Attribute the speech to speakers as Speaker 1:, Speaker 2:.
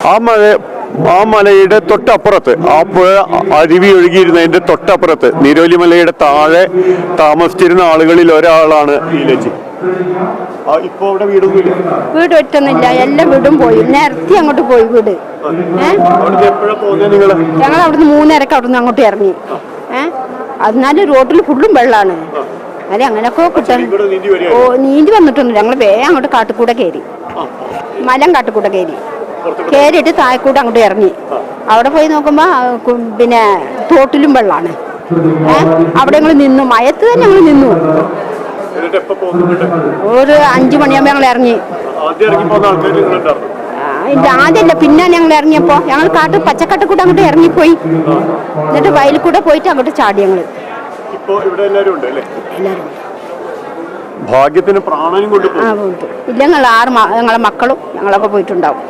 Speaker 1: ആ മല ആ മലയുടെ തൊട്ടപ്പുറത്ത് ആ പുഴ അരുവി ഒഴുകിയിരുന്നതിന്റെ തൊട്ടപ്പുറത്ത് നീരോലി മലയുടെ താഴെ താമസിച്ചിരുന്ന ആളുകളിൽ ഒരാളാണ് ലജി ഇപ്പൊ അവിടെ വീടൊന്നുമില്ല
Speaker 2: വീട് ഒറ്റൊന്നുമില്ല. എല്ലാ വീടും പോയി. നേരത്തെ അങ്ങോട്ട് പോയി വീട്. ഞങ്ങൾ അവിടുന്ന് മൂന്നരക്ക് അവിടുന്ന് അങ്ങോട്ട് ഇറങ്ങി. ഏഹ് അതിനാല് റോഡിൽ ഫുള്ളും വെള്ളമാണ് അല്ലെ അങ്ങനെയൊക്കെ കിട്ടാൻ
Speaker 1: നീന്തി
Speaker 2: ഓ നീന്തി വന്നിട്ടൊന്നുമില്ല. ഞങ്ങൾ വേഗം അങ്ങോട്ട് കാട്ടുകൂടെ കയറി. മലം കാട്ടുകൂടെ കയറി. കയറിയിട്ട് താഴെക്കൂട്ട് അങ്ങോട്ട് ഇറങ്ങി. അവിടെ പോയി നോക്കുമ്പോ പിന്നെ തോട്ടിലും വെള്ളമാണ് അവിടെ ഞങ്ങൾ നിന്നു. മയത്ത് തന്നെ ഞങ്ങൾ നിന്നു. ഒരു അഞ്ചു മണിയാകുമ്പോൾ ഞങ്ങൾ ഇറങ്ങി. ഇത് ആദ്യമല്ല പിന്നെ ഞങ്ങൾ ഇറങ്ങിയപ്പോ. ഞങ്ങൾ കാട്ട് പച്ചക്കാട്ട് കൂടെ അങ്ങോട്ട് ഇറങ്ങിപ്പോയി. എന്നിട്ട് വയലിൽ കൂടെ പോയിട്ട് അങ്ങോട്ട് ചാടി ഞങ്ങൾ എല്ലാവരും
Speaker 1: ഭാഗ്യത്തിന് പ്രാണനും കൊണ്ട്
Speaker 2: ഇല്ല ഞങ്ങൾ ആറ് ഞങ്ങളെ മക്കളും ഞങ്ങളൊക്കെ പോയിട്ടുണ്ടാവും.